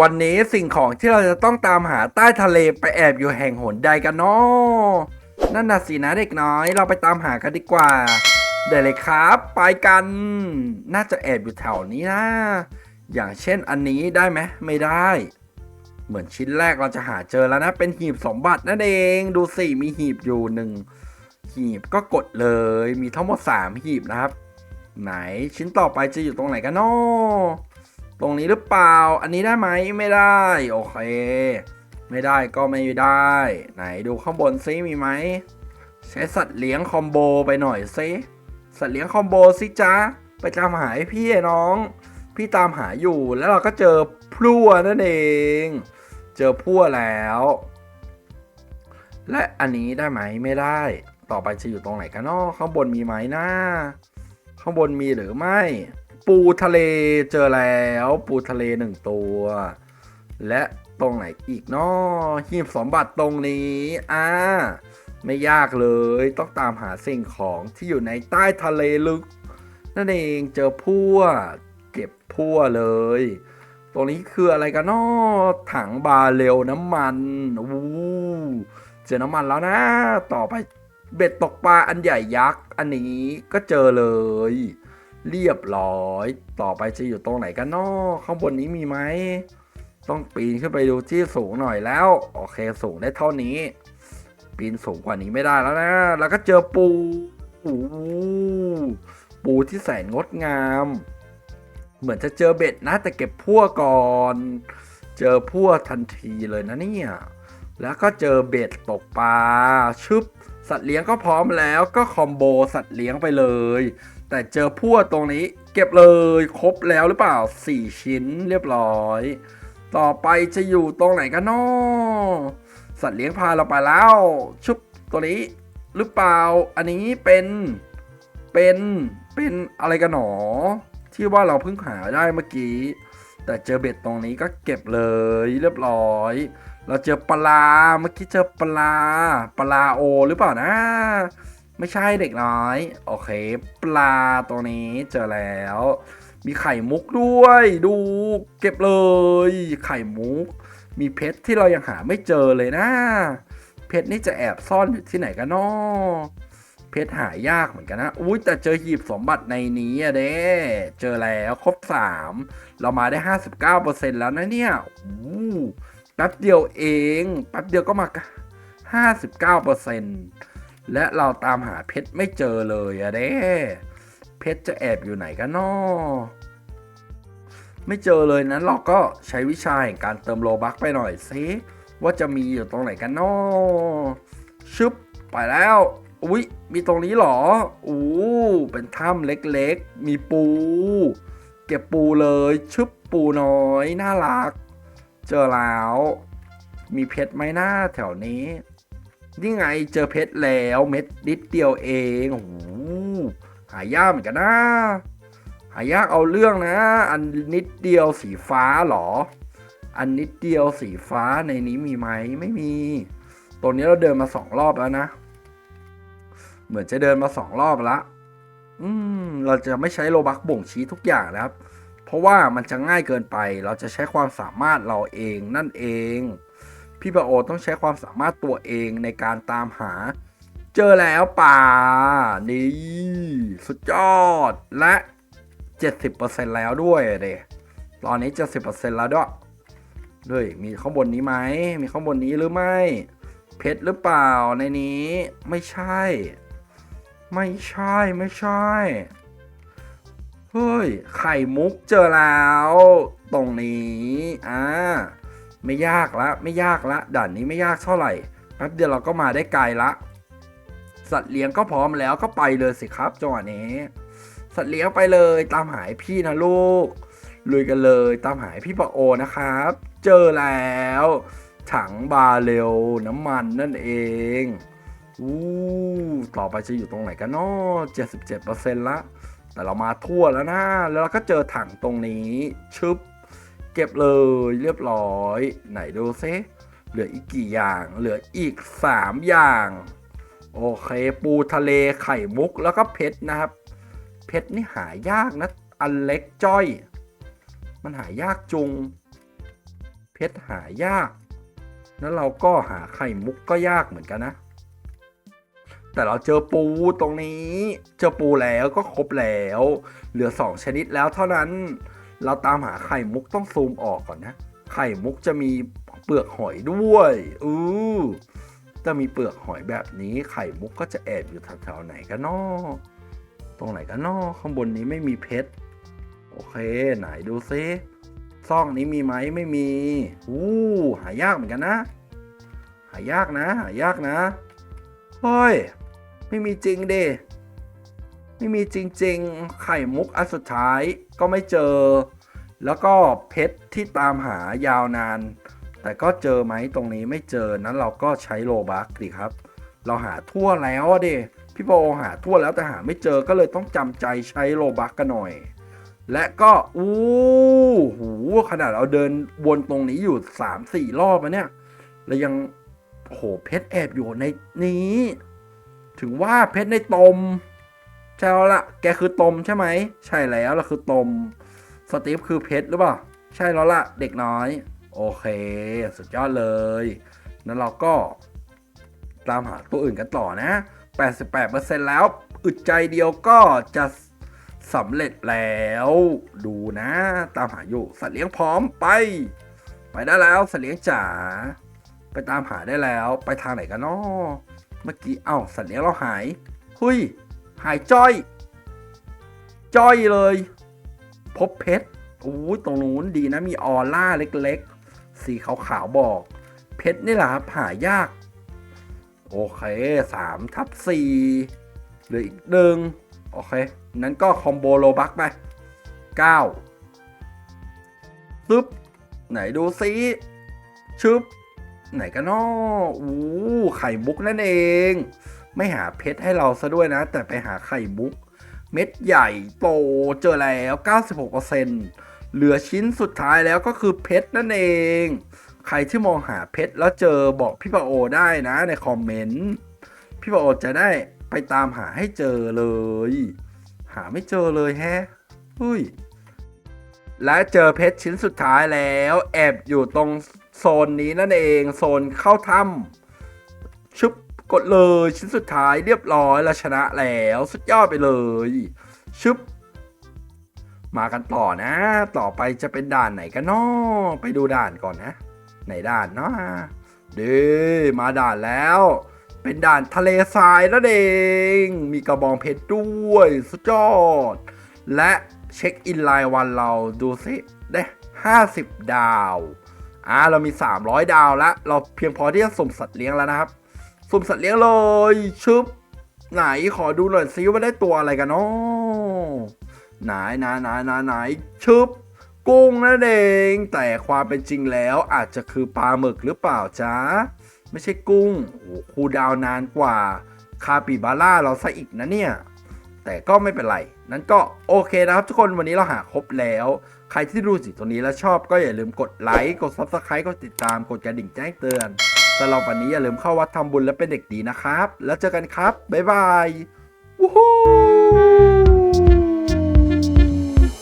วันนี้สิ่งของที่เราจะต้องตามหาใต้ทะเลไปแอบอยู่แห่งหนใดกันเนาะนั่นน่ะสินะเด็กน้อย เราไปตามหากันดีกว่าเดี๋ยวเลยครับ ไปกัน น่าจะแอบอยู่แถวนี้นะ อย่างเช่นอันนี้ได้ไหมไม่ได้ เหมือนชิ้นแรกเราจะหาเจอแล้วนะ เป็นหีบสมบัตินั่นเอง ดูสิมีหีบอยู่หนึ่งหีบก็กดเลย มีทั้งหมดสามหีบนะครับ ไหนชิ้นต่อไปจะอยู่ตรงไหนกันเนาะ ตรงนี้หรือเปล่า อันนี้ได้ไหมไม่ได้ โอเค ไม่ได้ก็ไม่ได้ ไหนดูข้างบนซิมีไหมใช้สัตว์เลี้ยงคอมโบไปหน่อยซิสัตว์เลี้ยงคอมโบสิจ้าไปตามหาหพี่น้อง พี่ตามหาอยู่แล้วเราก็เจอพลั่วนั่นเอง เจอพั่วแล้ว และอันนี้ได้ไหมไม่ได้ ต่อไปจะอยู่ตรงไหนกันนาะข้างบนมีไหมนะข้างบนมีหรือไม่ ปูทะเลเจอแล้ว ปูทะเลหนึ่งตัว และตรงไหนอีกเนาะหีบสมบัติตรงนี้อ่าไม่ยากเลยต้องตามหาสิ่งของที่อยู่ในใต้ทะเลลึก นั่นเองเจอพั่วเก็บพั่วเลย ตรงนี้คืออะไรกันเนาะถังบาเรลน้ำมันวู้เจอน้ำมันแล้วนะ ต่อไปเบ็ดตกปลาอันใหญ่ยักษ์ อันนี้ก็เจอเลย เรียบร้อย ต่อไปจะอยู่ตรงไหนกันเนาะข้างบนนี้มีไหม ต้องปีนขึ้นไปดูที่สูงหน่อยแล้ว โอเคสูงได้เท่านี้ ปีนสูงกว่านี้ไม่ได้แล้วนะ แล้วก็เจอปูปูที่แสนงดงาม เหมือนจะเจอเบ็ดนะ แต่เก็บพั่วก่อน เจอพั่วทันทีเลยนะเนี่ย แล้วก็เจอเบ็ดตกปลาชึบ สัตว์เลี้ยงก็พร้อมแล้วก็คอมโบสัตว์เลี้ยงไปเลย แต่เจอพั่วตรงนี้เก็บเลยครบแล้วหรือเปล่า 4 ชิ้นเรียบร้อย ต่อไปจะอยู่ตรงไหนกันเนาะสัตว์เลี้ยงพาเราไปแล้ว ชุบตัวนี้หรือเปล่า อันนี้เป็นเป็นเป็นอะไรกันหนอ ที่ว่าเราเพิ่งหาได้เมื่อกี้ แต่เจอเบ็ดตรงนี้ก็เก็บเลยเรียบร้อย เราเจอปลาเมื่อกี้เจอปลาปลาโอหรือเปล่านะ ไม่ใช่เด็กน้อย โอเค ปลาตัวนี้เจอแล้ว มีไข่มุกด้วย ดูเก็บเลย ไข่มุก มีเพชรที่เรายังหาไม่เจอเลยนะ เพชรนี่จะแอบซ่อนอยู่ที่ไหนกันนาะ เพชรหายากเหมือนกันนะ อุ้ยแต่เจอหีบสมบัติในนี้อะเด้ เจอแล้วครบ 3 เรามาได้ 59%แล้วนะเนี่ยอู้แป๊บเดียวเอง แป๊บเดียวก็มา 59%และเราตามหาเพชรไม่เจอเลยอะเด้ เพชรจะแอบอยู่ไหนกันนาะไม่เจอเลยนั้นเราก็ใช้วิชาแห่งการเติมโลบักไปหน่อยซิว่าจะมีอยู่ตรงไหนกันนาะชึบไปแล้ว อุ๊ยมีตรงนี้หรออู้เป็นถ้ำเล็กๆ มีปู เก็บปูเลยชึบปูน้อย น่ารัก เจอแล้ว มีเพชรไหมหน้าแถวนี้ นี่ไงเจอเพชรแล้วเม็ดนิดเดียวเองโอ้หายากเหมือนกันนะ หายากเอาเรื่องนะ อันนิดเดียวสีฟ้าหรอ อันนิดเดียวสีฟ้าในนี้มีไหมไม่มี ตัวนี้เราเดินมาสองรอบแล้วนะ เหมือนจะเดินมาสองรอบละอืมเราจะไม่ใช้โลบักบ่งชี้ทุกอย่างนะครับ เพราะว่ามันจะง่ายเกินไป เราจะใช้ความสามารถเราเองนั่นเอง พี่ปะโอต้องใช้ความสามารถตัวเองในการตามหา เจอแล้วป่า นี่ สุดยอด และ 70%แล้วด้วยเดตอนนี้ 70%แล้วด้วยด้วยมีข้างบนนี้ไหม มีข้างบนนี้หรือไม่ เพชรหรือเปล่าในนี้ ไม่ใช่ ไม่ใช่ไม่ใช่ เฮ้ย ไข่มุกเจอแล้ว ตรงนี้อ่าไม่ยากละไม่ยากละด่านนี้ไม่ยากเท่าไหร่แป๊บเดียวเราก็มาได้ไกลละ สัตว์เลี้ยงก็พร้อมแล้วก็ไปเลยสิครับจังหวะนี้ สัตว์เลี้ยงไปเลยตามหายพี่นะลูกลุยกันเลยตามหายพี่ปะโอนะครับ เจอแล้ว ถังบาเรลน้ำมันนั่นเอง อู้ต่อไปจะอยู่ตรงไหนกันเนาะ77%ละ แต่เรามาทั่วแล้วนะ แล้วเราก็เจอถังตรงนี้ ชึบ เก็บเลยเรียบร้อย ไหนดูซิเหลืออีกกี่อย่าง เหลืออีก 3 อย่าง โอเคปูทะเลไข่มุกแล้วก็เพชรนะครับ เพชรนี่หายากนะ อันเล็กจ้อย มันหายากจุง เพชรหายาก แล้วเราก็หาไข่มุกก็ยากเหมือนกันนะ แต่เราเจอปูตรงนี้ เจอปูแล้วก็ครบแล้ว เหลือสองชนิดแล้วเท่านั้น เราตามหาไข่มุกต้องซูมออกก่อนนะ ไข่มุกจะมีเปลือกหอยด้วยอือจะมีเปลือกหอยแบบนี้ ไข่มุกก็จะแอบอยู่แถวๆไหนกันนอตรงไหนกันนอข้างบนนี้ไม่มีเพชร โอเค ไหนดูซิซองนี้มีไหมไม่มีอู้หายากเหมือนกันนะ หายากนะ หายากนะ เฮ้ย ไม่มีจริงเดไม่มีจริง ๆ ไข่มุกอันสุดท้ายก็ไม่เจอ แล้วก็เพชรที่ตามหายาวนาน แต่ก็เจอไหมตรงนี้ไม่เจอนั้นเราก็ใช้โลบักดีครับ เราหาทั่วแล้วเดพี่โบหาทั่วแล้วแต่หาไม่เจอก็เลยต้องจำใจใช้โลบักกันหน่อย และก็อู้หูขนาดเราเดินวนตรงนี้อยู่สามสี่รอบอะเนี่ยแล้วยังโอ้โหเพชรแอบอยู่ในนี้ ถึงว่าเพชรในตมใช่แล้วละแกคือตมใช่ไหม ใช่แล้วเราคือตม สตีฟคือเพชรหรือเปล่า ใช่แล้วละเด็กน้อย โอเค สุดยอดเลยนั้นเราก็ตามหาตัวอื่นกันต่อนะ 88%แล้ว อึดใจเดียวก็จะสำเร็จแล้ว ดูนะ ตามหาอยู่ สัตว์เลี้ยงพร้อมไป ไปได้แล้ว สัตว์เลี้ยงจ๋า ไปตามหาได้แล้ว ไปทางไหนกันนาะ เมื่อกี้ เอ้า สัตว์เลี้ยงเราหาย หุย หายจ้อย จ้อยเลย พบเพชรโอ้ยตรงนู้นดีนะ มีออร่าเล็กๆ สีขาวๆ บอก เพชรนี่แหละครับ หายาก โอเคสามทับสี่หลืออีกหนึ่งโอเค นั้นก็คอมโบโลบักไปเก้าซึบไหนดูซิชึบ ไหนกันนาะอู้ไข่มุกนั่นเอง ไม่หาเพชรให้เราซะด้วยนะ แต่ไปหาไข่มุก เม็ดใหญ่โตเจอแล้ว 96%เหลือชิ้นสุดท้ายแล้วก็คือเพชรนั่นเอง ใครที่มองหาเพชรแล้วเจอบอกพี่ปาโอได้นะในคอมเมนต์ พี่ปาโอจะได้ไปตามหาให้เจอเลย หาไม่เจอเลยแฮะอุ้ยและเจอเพชรชิ้นสุดท้ายแล้ว แอบอยู่ตรง โซนนี้นั่นเองโซนเข้าถ้ำชุบกดเลยชิ้นสุดท้ายเรียบร้อยแล้วชนะแล้วสุดยอดไปเลยชุบมากันต่อนะ ต่อไปจะเป็นด่านไหนกันเนาะไปดูด่านก่อนนะ ไหนด่านเนาะเด้มาด่านแล้ว เป็นด่านทะเลทรายนั่นเอง มีกระบองเพชรด้วยสุดยอด และเช็คอินไลน์วันเราดูสิได้ 50 ดาว อ่าเรามี 300 ดาวแล้ว เราเพียงพอที่จะสุ่มสัตว์เลี้ยงแล้วนะครับสุ่มสัตว์เลี้ยงเลยชึบไหนขอดูหน่อยซิว่าได้ตัวอะไรกันเนาะไหนไหนไหนไหนไหนชึบกุ้งนั่นเองแต่ความเป็นจริงแล้วอาจจะคือปลาหมึกหรือเปล่าจ๊ะไม่ใช่กุ้งโอ้คูดาวนานกว่า คาปิบาร่าเราซะอีกนะเนี่ย แต่ก็ไม่เป็นไร นั้นก็โอเคนะครับทุกคนวันนี้เราหาครบแล้ว ใครที่ดูสิตรงนี้แล้วชอบก็อย่าลืมกดไลค์กด Subscribe กดติดตามกดกระดิ่งแจ้งเตือนสำหรับวันนี้อย่าลืมเข้าวัดทำบุญและเป็นเด็กดีนะครับ แล้วเจอกันครับบ๊ายบายวู้ฮู้